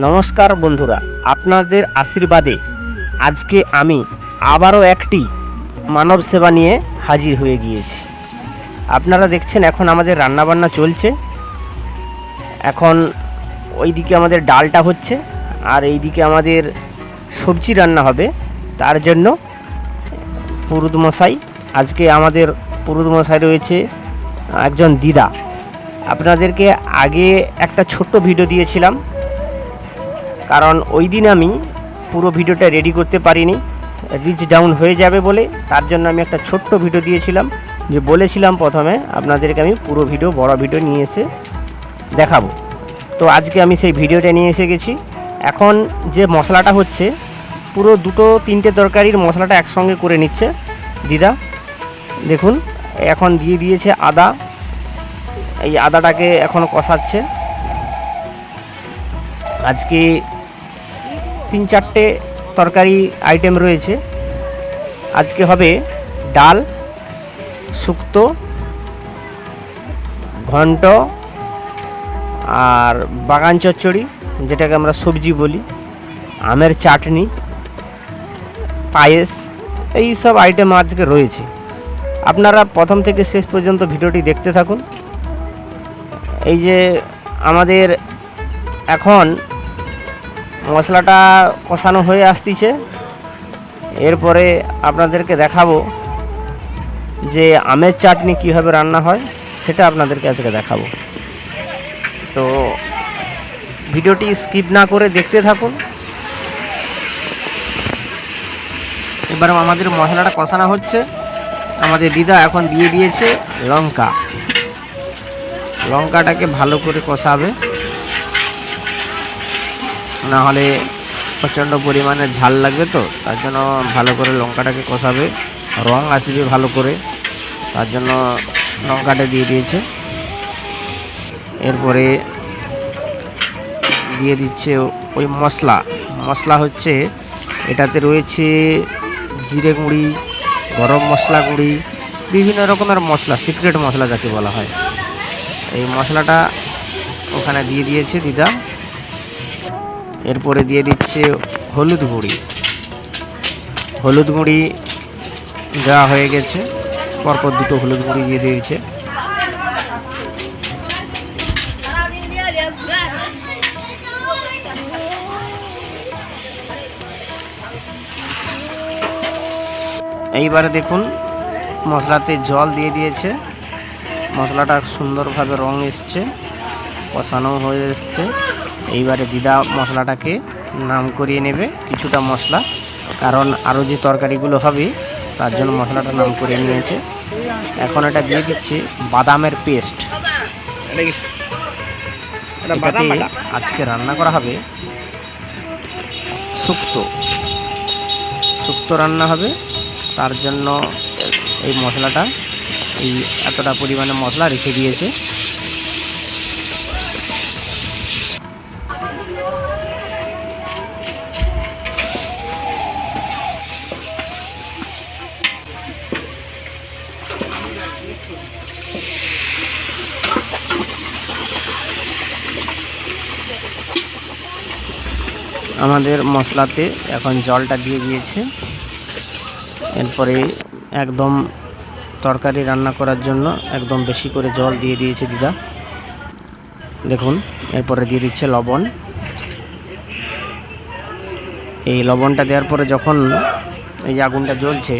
নমস্কার বন্ধুরা, আপনাদের আশীর্বাদে আজকে আমি আবারও একটি মানব সেবা নিয়ে হাজির হয়ে গিয়েছি। আপনারা দেখছেন এখন আমাদের রান্নাবান্না চলছে। এখন ওইদিকে আমাদের ডালটা হচ্ছে, আর এইদিকে আমাদের সবজি রান্না হবে। তার জন্য পুরুদ মশাই আজকে আমাদের পুরুদ মশাই রয়েছে একজন দিদা। আপনাদেরকে আগে একটা ছোট্ট ভিডিও দিয়েছিলাম। কারণ ওই দিন আমি পুরো ভিডিওটা রেডি করতে পারিনি। রিচ ডাউন হয়ে যাবে বলে। তার জন্য আমি একটা ছোট্ট ভিডিও দিয়েছিলাম যে বলেছিলাম প্রথমে আপনাদেরকে আমি পুরো ভিডিও বড় ভিডিও নিয়ে এসে দেখাবো। তো আজকে আমি সেই ভিডিওটা নিয়ে এসে গেছি। এখন যে মশলাটা হচ্ছে, পুরো দুটো তিনটে তরকারির মশলাটা একসঙ্গে করে নিচ্ছে। দিদা, দেখুন, এখন দিয়ে দিয়েছে আদা। এই আদাটাকে এখন কষাচ্ছে। আজকে তিন চারটে তরকারি আইটেম রয়েছে। আজকে হবে ডাল, শুক্তো, ঘন্ট আর বাগান চচ্চড়ি, যেটাকে আমরা সবজি বলি, আমের চাটনি, পায়েস, এই সব আইটেম আজকে রয়েছে। আপনারা প্রথম থেকে শেষ পর্যন্ত ভিডিওটি দেখতে থাকুন। এই যে আমাদের এখন মশলাটা কষানো হয়ে আসতিছে। এরপরে আপনাদেরকে দেখাবো যে আমের চাটনি কীভাবে রান্না হয়, সেটা আপনাদেরকে আজকে দেখাবো। তো ভিডিওটি স্কিপ না করে দেখতে থাকুন। এবার আমাদের মশলাটা কষানো হচ্ছে। আমাদের দিদা এখন দিয়ে দিয়েছে লঙ্কা। লঙ্কাটাকে ভালো করে কষাবে। না হলে প্রচণ্ড পরিমাণে ঝাল লাগবে তো, তার জন্য ভালো করে লঙ্কাটাকে কষাবে। রং আসবে ভালো করে, তার জন্য লঙ্কাটা দিয়ে দিয়েছে। এরপরে দিয়ে দিচ্ছে ওই মশলা। মশলা হচ্ছে, এটাতে রয়েছে জিরে গুঁড়ি, গরম মশলা গুঁড়ি, বিভিন্ন রকমের মশলা, সিক্রেট মশলা যাকে বলা হয়। এই মশলাটা ওখানে দিয়ে দিয়েছে দিদা। এরপরে দিয়ে দিচ্ছে হলুদ গুঁড়ি। হলুদ গুঁড়ি দেওয়া হয়ে গেছে। পরপর দুটো হলুদ গুঁড়ি দিয়ে দিয়েছে। এইবারে দেখুন, মশলাতে জল দিয়ে দিয়েছে। মশলাটা সুন্দরভাবে রং এসছে কষানো হয়ে এসছে। এইবারে দিদা মশলাটাকে নাম করিয়ে নেবে কিছুটা মশলা কারণ আরও যে তরকারিগুলো হবে তার জন্য মশলাটা নাম করিয়ে নিয়েছে। এখন এটা দিয়ে দিচ্ছে বাদামের পেস্ট। এটাতে আজকে রান্না করা হবে শুক্ত। শুক্ত রান্না হবে তার জন্য এই মশলাটা এই এতটা পরিমাণে মশলা রেখে দিয়েছে। আমাদের মশলাতে এখন জলটা দিয়ে দিয়েছে। এরপরে একদম তরকারি রান্না করার জন্য একদম বেশি করে জল দিয়ে দিয়েছে দিদা। দেখুন, এরপরে দিয়ে দিচ্ছে লবণ। এই লবণটা দেওয়ার পরে যখন এই যে আগুনটা জ্বলছে,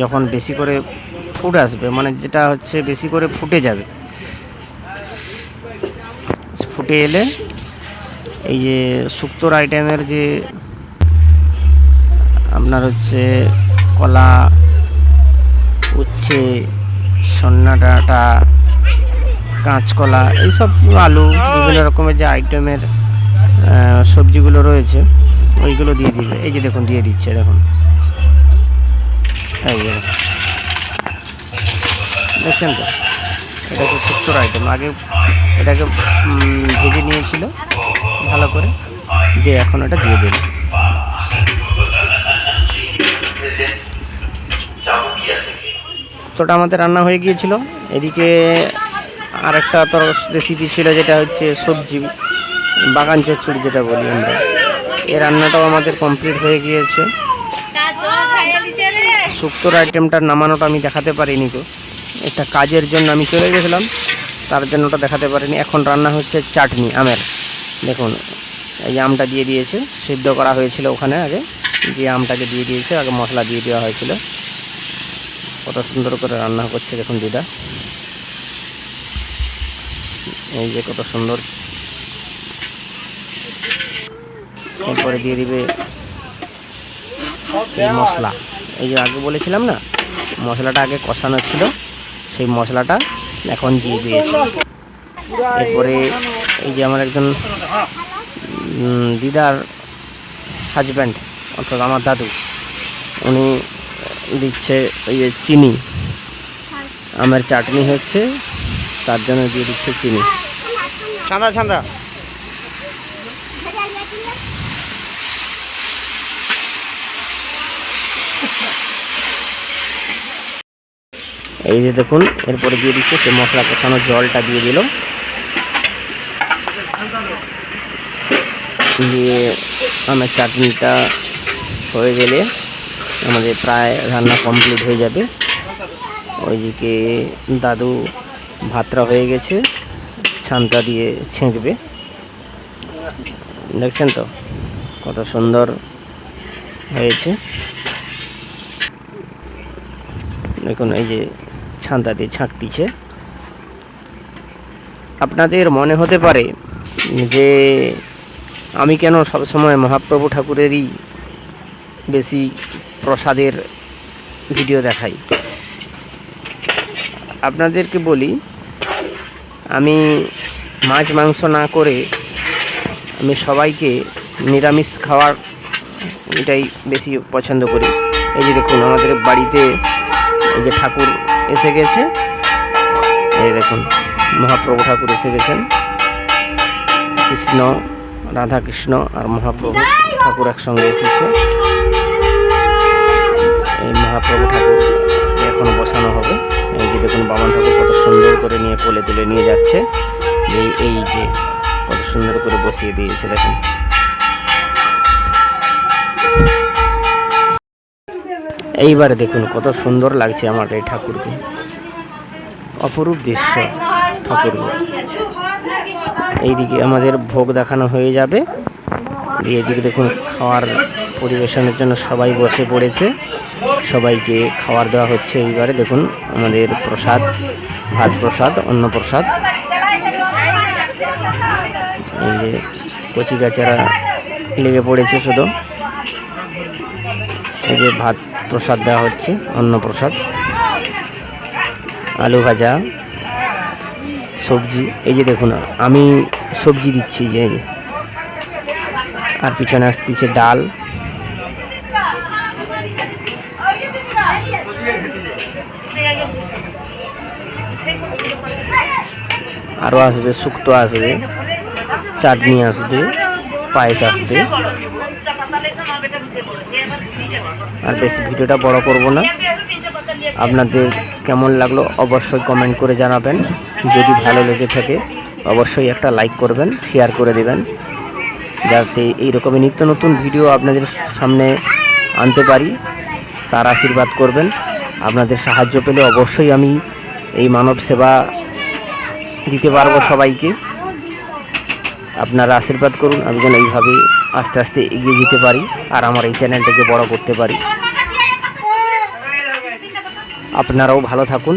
যখন বেশি করে ফুট আসবে মানে যেটা হচ্ছে বেশি করে ফুটে যাবে। ফুটে এলে এই যে শুক্তোর আইটেমের যে আপনার হচ্ছে কলা, উচ্ছে, সন্না কাঁচকলা, এইসব আলু, বিভিন্ন রকমের যে আইটেমের সবজিগুলো রয়েছে, ওইগুলো দিয়ে দিবে। এই যে দেখুন, দিয়ে দিচ্ছে, দেখুন। দেখছেন তো? এটা হচ্ছে শুক্তোর আইটেম। আগে এটাকে ভেজে নিয়েছিল। ভালো করে দিয়ে এখন ওটা দিয়ে দিল। তোটা আমাদের রান্না হয়ে গিয়েছিল। এদিকে আরেকটা তোর রেসিপি ছিল যেটা হচ্ছে সবজি, বাগান চচ্চড়ি যেটা বলি আমরা। এই রান্নাটাও আমাদের কমপ্লিট হয়ে গিয়েছে। শুক্তোর আইটেমটা নামানোটা আমি দেখাতে পারিনি তো। একটা কাজের জন্য আমি চলে গেছিলাম, তার জন্য ওটা দেখাতে পারিনি। এখন রান্না হচ্ছে চাটনি, আমের। দেখুন, এই যে আমটা দিয়ে দিয়েছে। সিদ্ধ করা হয়েছিল ওখানে আগে। দিয়ে আমটাকে দিয়ে দিয়েছে, আগে মশলা দিয়ে দেওয়া হয়েছিল। কত সুন্দর করে রান্না করছে দেখুন দিদা। এই যে কত সুন্দর। এরপরে দিয়ে দিবে মশলা। এই যে আগে বলেছিলাম না, মশলাটা আগে কষানো ছিল। সেই মশলাটা এখন দিয়ে দিয়েছে। এরপরে এই যে আমার একজন দিদার হাজব্যান্ড অর্থাৎ আমার দাদু উনি দিচ্ছে ওই যে চিনি। আমের চাটনি হচ্ছে তার জন্য দিয়ে দিচ্ছে চিনি। ছান্দা ছান্দা এই যে দেখুন এরপরে দিয়ে দিচ্ছে সে মশলা কষানো জলটা দিয়ে দিল। দিয়ে আমার চাটনিটা হয়ে গেলে আমাদের প্রায় রান্না কমপ্লিট হয়ে যাবে। ওইদিকে দাদু ভাতটা হয়ে গেছে, ছানটা দিয়ে ছেঁকবে। দেখছেন তো? কত সুন্দর হয়েছে। দেখুন, এই যে ছান্দা দিয়ে ছাঁক দিচ্ছে। আপনাদের মনে হতে পারে যে আমি কেন সবসময় মহাপ্রভু ঠাকুরেরই বেশি প্রসাদের ভিডিও দেখাই? আপনাদেরকে বলি, আমি মাছ মাংস না করে আমি সবাইকে নিরামিষ খাওয়ার এটাই বেশি পছন্দ করি। এই যে দেখুন, আমাদের বাড়িতে এই যে ঠাকুর এসে গেছে। এই দেখুন, মহাপ্রভু ঠাকুর এসে গেছেন। কৃষ্ণ রাধা কৃষ্ণ আর মহাপ্রভু ঠাকুর একসঙ্গে এসেছে। এই মহাপ্রভু ঠাকুর এখনও বসানো হবে। এই যে দেখুন, বামন ঠাকুর কত সুন্দর করে নিয়ে কোলে তুলে নিয়ে যাচ্ছে। এই এই যে কত সুন্দর করে বসিয়ে দিয়েছে, দেখুন। এইবারে দেখুন, কত সুন্দর লাগছে আমার এই ঠাকুরকে। অপরূপ দৃশ্য ঠাকুরকে এইদিকে আমাদের ভোগ দেখানো হয়ে যাবে। এদিকে দেখুন, খাওয়ার পরিবেশনের জন্য সবাই বসে পড়েছে। সবাইকে খাবার দেওয়া হচ্ছে এইবারে। দেখুন, আমাদের প্রসাদ, ভাত প্রসাদ, অন্ন প্রসাদ। এই যে কচি কাচারা লেগে পড়েছে শুধু। এই যে ভাত প্রসাদ দেওয়া হচ্ছে, অন্ন প্রসাদ। আলু ভাজা। সবজি, এই যে দেখুন, আমি সবজি দিচ্ছি যে। আর পিছনে আসতেছে ডাল। আরও আসবে, শুক্তো আসবে, চাটনি আসবে, পায়েস আসবে। আর বেশি, ভিডিওটা বড় করব না। আপনাদের কেমন লাগল অবশ্যই কমেন্ট করে জানাবেন। যদি ভালো লেগে থাকে, অবশ্যই একটা লাইক করবেন শেয়ার করে দেবেন, যাতে এইরকমই নিত্য নতুন ভিডিও আপনাদের সামনে আনতে পারি, তার আশীর্বাদ করবেন। আপনাদের সাহায্য পেলে অবশ্যই আমি এই মানব সেবা দিতে পারব সবাইকে। আপনারা আশীর্বাদ করুন, আমি যেন এইভাবে আস্তে আস্তে এগিয়ে যেতে পারি আর আমার এই চ্যানেলটাকে বড় করতে পারি। আপনারাও ভালো থাকুন।